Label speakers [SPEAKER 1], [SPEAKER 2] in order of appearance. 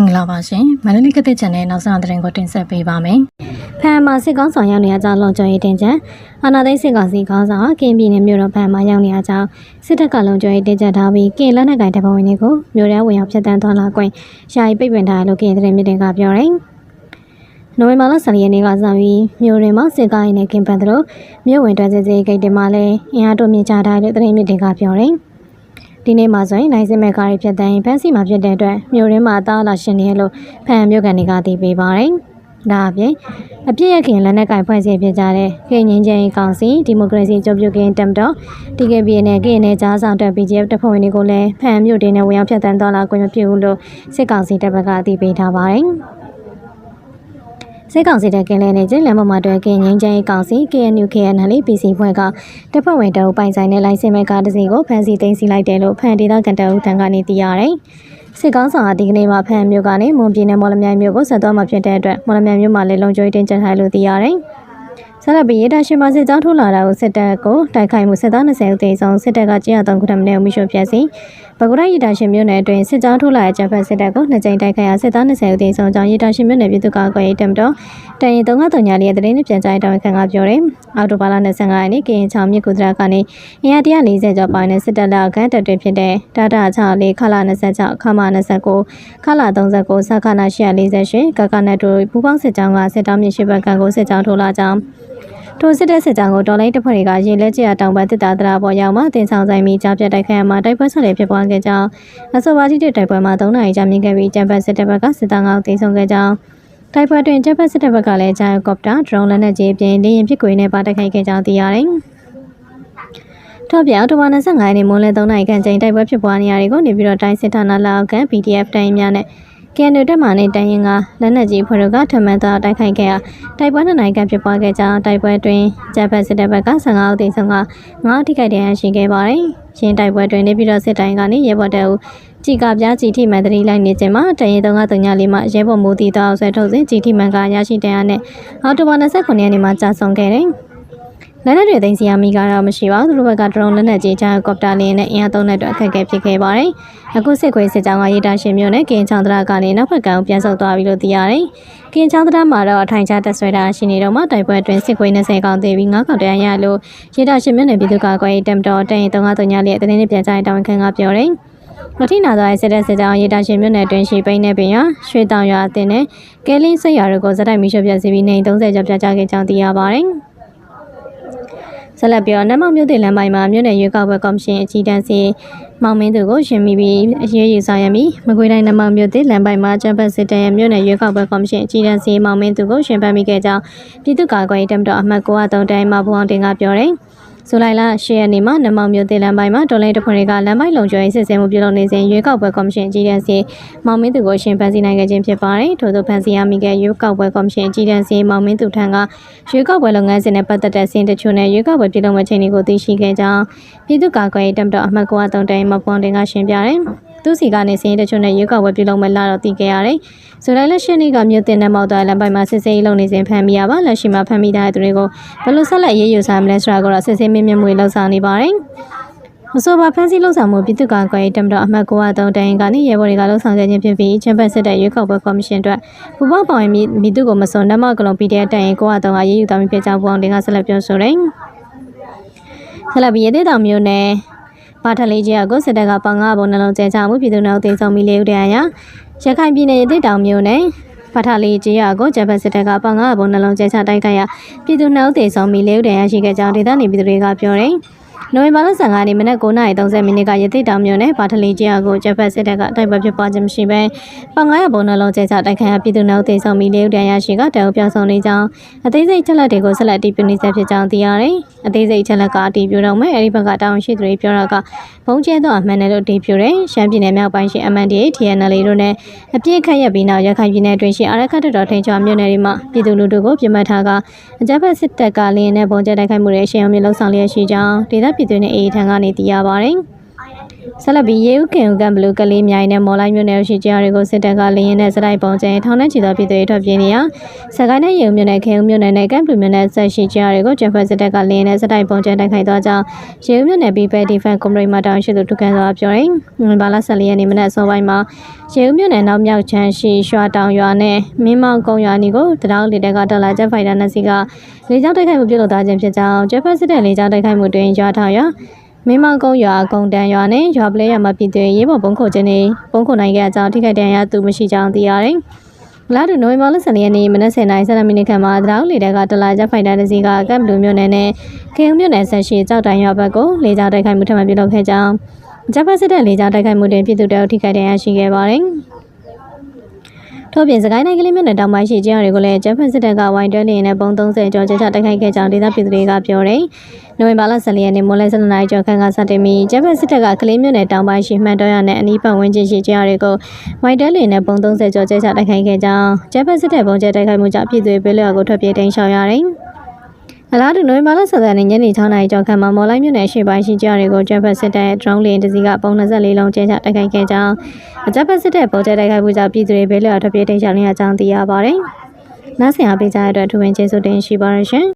[SPEAKER 1] င်္ဂလာပါရှင်မန္တလေးကတဲ့ channel နောက်ဆုံးသတင်းကိုတင်ဆက်ပေးပါမယ်
[SPEAKER 2] ဖန်မှာစစ်ကောင်းဆောင်ရောက်နေရကြောင်းလုံခြုံရေးတင်ချက်အာနာသိန်းစစ်ကောင်စီခေါင်းဆောင်ကင်းပြည်နယ်မြို့တော်ဖန်မှာရောက်နေရကြောင်းစစ်တပ်ကလုံခြုံရေးတင်ချက်ထားပြီးကင်းလက်နက်ကင်တပ်ဖွဲ့ဝင်တွေကိုမြို့ထဲဝင်ရောက်ဖျက်ဆီးသွားလာခွင့်ရှာရီပိတ်ပင်ထားတယ်လို့ကင်းသတင်းမြစ်တင်ကပြောတယ်နိုဝင်ဘာလ14ရက်နေ့ကစပြီးမြို့ရင်းမှာစစ်ကားရင်နဲ့ကင်ပန်တို့မြို့ဝင်တွဲစစ်စစ်ဂိတ်တွေမှာလည်းအင်အားတိုးမြင့်ချထားတယ်လို့သတင်းမြစ်တင်ကပြောတယ် ဒီနေ့မှာဆိုရင်နိုင်စစ်မဲ့ကားတွေဖြတ်တန်းရင်ဖမ်းဆီးမှာဖြစ်တဲ့အတွက်မြို့ရင်းမှာအသားအလာရှင်နေရလို့ဖန်မြို့ကန်တွေကသိပေးပါတယ်။ဒါအပြင်အပြည့်ရခင်လက်နက်ကင်ဖွဲ့စည်းဖြစ်ကြတဲ့ကရင်ငင်းချင်းကောင်စီဒီမိုကရေစီကြိုးပြုကင်းတမ်တော့ TKP နဲ့ကရင်နဲ့ကြားဆောင်တဲ့ BGF တပ်ဖွဲ့ဝင်တွေကိုလည်းဖန်မြို့တင်နဲ့ဝင်ရောက်ဖြတ်တန်းသွားလာခွင့်မပြုဘူးလို့စစ်ကောင်စီတပ်ဘက်ကအသိပေးထားပါတယ်။ စစ်ကောင်စီတပ်ကင်းလဲနေချင်းလမ်းပေါ်မှာတွေ့ကင်းငင်းချင်းကောင်စီ KNU KNL PC ဖွဲ့ကတပ်ဖွဲ့ဝင်တအုပ်ပိုင်ဆိုင်တဲ့လိုင်စင်မဲ့ကားတစ်စီးကိုဖမ်းဆီးသိမ်းဆည်းလိုက်တယ်လို့ဖန်ဒေသကန်တအုပ်ထံကနေသိရတယ်။စစ်ကောင်ဆောင်ကဒီကနေ့မှဖန်မြို့ကနေမွန်ပြည်နယ်မော်လမြိုင်မြို့ကိုဆက်သွားမှာဖြစ်တဲ့အတွက်မော်လမြိုင်မြို့မှာလည်းလုံခြုံရေးတင်ကြပ်ထားလို့သိရတယ်။ဆက်လက်ပြီးရတာရှင်မစစ်ကြောင်းထိုးလာတာကိုစစ်တပ်ကိုတိုက်ခိုက်မှုစစ်သား20ဦးသေဆုံးစစ်တပ်ကကြေးရ3ခုထပ်မံအမိရှုဖျက် ဆီးဘဂုရရတာရှင်မြို့နယ်အတွင်းစစ်ကြောင်းထိုးလာတဲ့တပ်ဖက်စစ်တပ်ကိုနှစ်ကြိမ်တိုက်ခိုက်ရာစစ်သား20ဦးသေဆုံးကြောင်းရတာရှင်မြို့နယ်ပြည်သူ့ကာကွယ်ရေးတပ်မတော်တရင်393ညာလေးရဲ့တရင်နဲ့ပြန်ကြားတောင်းခံကပြောတယ်အော်တိုဘာလ25ရက်နေ့ကရင်ချောင်မြစ်ကုဒရာကနေအင်အား140ကျော်ပိုင်းနဲ့စစ်တပ်လက်ခံတပ်တွေဖြစ်တဲ့တာတာ64ခလာ26ခမ29ခလာ39စခနာ848ကကနတ်တို့ပူပေါင်းစစ်ကြောင်းကစစ်တောင်းမြစ်ရှိဘက်ကန်ကိုစစ်ကြောင်းထိုးလာကြောင်း ထိုစစ်တဲ့စစ်ကြောင်းကိုတော်လိုင်းတပ်ဖွဲ့တွေကရေလက်ကျရတောင်ပတ်တစ်တာတရာပေါ်ရောက်မှတင်ဆောင်ဆိုင်ပြီးကြားပြတ်တိုက်ခိုက်ရမှာတိုက်ပွဲဆက်လက်ဖြစ်ပွားခဲ့ကြောင်းအဆိုပါတိတဲ့တိုက်ပွဲမှာ3နိုင်ကြာမြင့်ခဲ့ပြီးကျန်ပတ်စစ်တပ်ဘက်ကစစ်သား9ဦးတင်ဆောင်ခဲ့ကြောင်းတိုက်ပွဲတွင်ကျန်ပတ်စစ်တပ်ဘက်ကလည်းဂျိုင်ကော်ပတာဒရုန်းလက်နက်ကြီးအပြင်လေယာဉ်ပစ်ကွေနဲ့ပါတိုက်ခိုက်ခဲ့ကြောင်းသိရတယ်။ထော့ပြောက်တိုဘာ25ရက်နေ့မိုးလယ်3နာရီခန့်ချိန်တိုက်ပွဲဖြစ်ပွားနေရတွေကိုနေပြီးတော့တိုင်းစစ်ဌာနလက်အောက်က PDF တိုင်းများနဲ့ ကန်နူတက်မှနဲ့တိုင်ရင်ကလက်နက်ကြီးဖွဲ့တို့ကထမှန်သောတိုက်ခိုက်ခဲ့ရာတိုက်ပွဲနှစ်နိုင်ကဖြစ်ပွားခဲ့ကြောင်းတိုက်ပွဲတွင်ဂျပန်စစ်တပ်ဘက်က15ဦးသေဆုံးက9ဦးထိခိုက်ဒဏ်ရာရှိခဲ့ပါတယ်။ရင်းတိုက်ပွဲတွင်နေပြီးတော့စစ်တိုင်းကနေရဲဘော်တပ်ဦးကြည်ကပြားကြည်ထိမှန်တရီလိုက်နေခြင်းမှာတရင်394မှာရဲဘော်မိုးတီတောက်ဆွဲထုတ်စဉ်ကြည်ထိမှန်ကရရှိတဲ့အားနဲ့အော်တိုဘာ29ရက်နေ့မှာကြာဆုံးခဲ့တယ်။ လက်နက်တွေသိမ်းစီရမိကတော့မရှိပါဘူးသူတို့ဘက်ကဒရုန်းလက်နက်ကြီးချာကော်ပတာလင်းနဲ့အင်အားသုံးတဲ့အတွက်အခက်အခဲဖြစ်ခဲ့ပါတယ်အခုစစ်ခွေးစစ်ကြောင်းကရေတာရှင်မျိုးနဲ့ကင်းချောင်းတရာကနေနောက်ဘက်ကပြန်ဆုတ်သွားပြီလို့သိရတယ်ကင်းချောင်းတရာမှာတော့အထိုင်ချတက်ဆွဲတာရှိနေတော့မှတိုက်ပွဲအတွင်းစစ်ခွေး20ကောင်သေးပြီး9ကောင်တရားရလို့ရေတာရှင်မျိုးနဲ့ပြည်သူ့ကာကွယ်ရေးတမ်တော်တရင်339လေးအတင်းနဲ့ပြန်ကြိုင်တောင်းခံကပြောတယ်မထိနာသောစစ်တပ်စစ်ကြောင်းရေတာရှင်မြို့နယ်တွင်ရှိပိန်းနေပင်ရရွှေတောင်ရွာအတင်းနဲ့ကဲလင်းစိတ်ရွာတို့ကိုဇက်တိုက်မီရှုပ်ပြစီပြီးနေ30ကျော်ပြကြခဲ့ကြောင်းသိရပါတယ်။ ဆက်လက်ပြီးတော့နမောင်မြို့တင်လမ်းပိုင်းမှာမြို့နယ်ရွေးကောက်ပွဲကော်မရှင်အကြီးတန်းစီမောင်မင်းသူကိုရှင်မိပြီးအရေးယူဆောင်ရမည်မကွေးတိုင်းနမောင်မြို့တင်လမ်းပိုင်းမှာကျန်းဖတ်စစ်တမ်းမြို့နယ်ရွေးကောက်ပွဲကော်မရှင်အကြီးတန်းစီမောင်မင်းသူကိုရှင်ဖတ်မိခဲ့ကြောင်းပြည်သူ့ကာကွယ်ရေးတပ်မတော်အမှတ်903တိုင်းမှာဘူအောင်တင်ကပြောတယ်။ ဇူလိုင်လ10ရက်နေ့မှာနမောင်မြို့တင်လမ်းပိုင်းမှာတော်လိုင်းတဖွင့်တွေကလမ်းပိုင်းလုံခြုံရေးစစ်ဆေးမှုပြုလုပ်နေစဉ်ရွေးကောက်ပွဲကော်မရှင်အကြီးတန်းစီမောင်မင်းသူကိုရှင်ဖန်စီနိုင်ခဲ့ခြင်းဖြစ်ပါတယ်ထို့သောဖန်စီရမိခဲ့ရွေးကောက်ပွဲကော်မရှင်အကြီးတန်းစီမောင်မင်းသူထံကရွေးကောက်ပွဲလုပ်ငန်းစဉ်နဲ့ပတ်သက်တဲ့စင်တချို့နဲ့ရွေးကောက်ပွဲပြုလုပ်မဲ့ချိန်တွေကိုသိရှိခဲ့ကြောင်းပြည်သူ့ကာကွယ်ရေးတပ်မတော်အမှတ်903တိုင်းမှာပွန်တင်ကရှင်းပြတယ် သူစီကနေစင်းတချို့နဲ့ရွေးကောက်ပွဲပြုလုပ်မဲ့လာတော့တည်ခဲ့ရတယ်။ဇူလိုင်လ10ရက်နေ့ကမြို့တင်တဲ့မောက်တော်လမ်းပိုင်းမှာစစ်ဆေးရေးလုပ်နေစဉ်ဖမ်းမိရပါလက်ရှိမှာဖမ်းမိတဲ့သူတွေကိုဘယ်လိုဆက်လက်ရေးယူဆိုင်မလဲဆိုတာကိုတော့စစ်ဆေးမင်းမြမွေလှုပ်ဆောင်နေပါတယ်။မဆိုပါဖမ်းဆီးလှုပ်ဆောင်မှုပြည်သူ့ကာကွယ်ရေးတပ်မတော်အမှတ်903တိုင်းကနေရဲဘော်တွေကလှုပ်ဆောင်ခဲ့ခြင်းဖြစ်ပြီးချင်းပတ်စစ်တဲ့ရွေးကောက်ပွဲကော်မရှင်အတွက်ပူပေါင်းပါဝင်မိသူကိုမစွန်နမကလုံး PDF တိုင်ရင်903ကရေးယူသွားပြီဖြစ်ကြောင်းပူအောင်တင်ကဆက်လက်ပြောဆိုတယ်။ဆက်လက်ပြီးရသေးတောင်မျိုးနယ် ပါထလေးကြီးကိုစစ်တပ်ကပေါင်ငါဘုံနှလုံးကျဲချမှုပြည်သူနောက်သိမ်းဆောင်မိလေးဦးတရာရရခိုင်ပြည်နယ်ရသေးတောင်မျိုးနယ်ဖထလေးကြီးရကိုဂျပန်စစ်တပ်ကပေါင်ငါဘုံနှလုံးကျဲချတိုက်ခိုက်ရပြည်သူနောက်သိမ်းဆောင်မိလေးဦးတရာရှိခဲ့ကြောင်းဒေသနေပြည်သူတွေကပြောတယ်။နိုဝင်ဘာလ15ရက်နေ့မနက်9:30မိနစ်ကရသေးတောင်မြို့နယ်ပါထလီကျာကိုဂျပန်စစ်တပ်ကတိုက်ပွဲဖြစ်ပွားခြင်းမရှိဘဲပေါင်900ဘုံနှလုံးကျဲချတိုက်ခိုက်ရပြည်သူနောက်သိဆောင်မိလေးဦးတန်ရရှိကတောင်ပြောင်းဆောင်နေကြောင်းအသေးစိတ်ချက်လက်တွေကိုဆက်လက်တည်ပြုနေဆဲဖြစ်ကြောင်းသိရတယ်။အသေးစိတ်ချက်လက်ကအတည်ပြုတော့မယ်အဲဒီဘက်ကတောင်ရှိသူတွေပြောတာကဘုံကျဲတော့အမှန်တယ်လို့တည်ပြုတယ်။ရှမ်းပြည်နယ်မြောက်ပိုင်းရှိ MNDA TNL တို့နဲ့အပြည့်ခတ်ရပြီးနောက်ရခိုင်ပြည်နယ်တွင်ရှိအရခတ်တော်ထိန်ချောမြို့နယ်တွေမှာပြည်သူလူထုကိုပြစ်မှတ်ထားကအကြမ်းဖက်စစ်တပ်ကလင်းနဲ့ပုံကျဲတိုက်ခိုက်မှုတွေအရှိန်အဟုန်မြင့်လှုံ့ဆော်လျက်ရှိကြောင်းဒေသပြည်သူနဲ့အေးထံကနေသိရပါတယ်။ ဆက်လက်ပြီးရေဦးခင်ဦးကံဘလူးကလေးမြိုင်နဲ့မော်လိုက်မြို့နယ်ရှိကြတွေကိုစစ်တပ်ကလင်းရင်နဲ့စတိုက်ပုံကျဲထောင်နှက်ချီသောပြည်သူတွေထွက်ပြေးနေရစကိုင်းနဲ့ရေဦးမြို့နယ်ခင်ဦးမြို့နယ်နဲ့ကံဘလူးမြို့နယ်ဆက်ရှိကြတွေကိုဂျက်ဖက်စစ်တပ်ကလင်းရင်နဲ့စတိုက်ပုံကျဲတိုက်ခိုက်သွားကြောင်းရေဦးမြို့နယ် People Defense Community မှာတောင်းရှိသူထုခံစွာပြောရင်ဘာလ14ရက်နေ့မနက်အစောပိုင်းမှာရေဦးမြို့နယ်နောက်မြောက်ချမ်းရှိရွှာတောင်ရွာနဲ့မင်းမောင်ကုန်းရွာနီကိုတရားလေတပ်ကတက်လာဂျက်ဖိုက်တာနှစ်စီးကလေကြောင်းတိုက်ခိုက်မှုပြုလုပ်သွားခြင်းဖြစ်ကြောင်းဂျက်ဖက်စစ်တပ်လေကြောင်းတိုက်ခိုက်မှုတွင်ရွာထောင်ရွာ မင်းမောင်ကုန်းရွာအကုန်းတန်ရွာနဲ့ရွာပလဲရွာမှာပြည်သူရေးပေါ်ဘုံခိုခြင်းတွေဘုံခိုနိုင်ခဲ့အကြောင်းထိခိုက်ဒဏ်ရာရသူမရှိကြောင်းသိရတယ်။လာဒူနိုဝင်ဘာလ14ရက်နေ့မနက်10:00နာရီ7မိနစ်ခန့်မှာသရောင်းလေတပ်ကတလာချက်ဖိုင်တာတစ်စီးကကပ်ဘလူးမြို့နယ်နဲ့ခေုံမြို့နယ်ဆက်ရှိကြောက်တိုင်ရွာဘက်ကိုလေကြောင်းတိုက်ခိုက်မှုထပ်မံပြုလုပ်ခဲ့ကြောင်းဂျပန်စစ်တပ်လေကြောင်းတိုက်ခိုက်မှုတွင်ပြည်သူတအုပ်ထိခိုက်ဒဏ်ရာရှိခဲ့ပါတယ်။ ထို့ပြင်စကိုင်းတိုင်းကလေးမြို့နယ်တောင်ပိုင်းရှိကျင်းတွေကိုလည်းဂျပန်စစ်တပ်ကဝိုင်းတွဲလင်းနဲ့ပုံ30ကျော်ကျချတိုက်ခိုက်ခဲ့ကြောင်းဒေသပြည်သူတွေကပြောတယ်။နိုဝင်ဘာလ14ရက်နေ့မိုးလဲ7နာရီကျော်ခန့်ကစတင်ပြီးဂျပန်စစ်တပ်ကကလေးမြို့နယ်တောင်ပိုင်းရှိမှန်တော်ရနဲ့အနီးပတ်ဝန်းကျင်ရှိကျင်းတွေကိုဝိုင်းတွဲလင်းနဲ့ပုံ30ကျော်ကျချတိုက်ခိုက်ခဲ့ကြောင်းဂျပန်စစ်တပ်ပုံကျဲတိုက်ခိုက်မှုကြောင့်ပြည်သူတွေဘေးလွတ်ရာကိုထွက်ပြေးတိမ်းရှောင်ရတယ်။ အလားတူနိုဝင်ဘာလ10ရက်နေ့ညနေ6နာရီကျော်ခန့်မှာမော်လိုက်မြို့နယ်ရှေ့ပိုင်းရှိကြတွေကိုဂျပန်စစ်တပ်ရဲ့ drone လေယာဉ်တစ်စီးကပုံ24လုံးကျဲချတိုက်ခိုက်ခဲ့ကြောင်းဂျပန်စစ်တပ်ပုံကျဲတိုက်ခိုက်မှုကြောင့်ပြည်သူတွေဘေးလွတ်ရာထွက်ပြေးတိမ်းရှောင်နေရကြောင်းသိရပါတယ်။နောက်ဆင်အားပေးကြတဲ့အတွက်ထူဝင်ကျေးဇူးတင်ရှိပါရရှင်။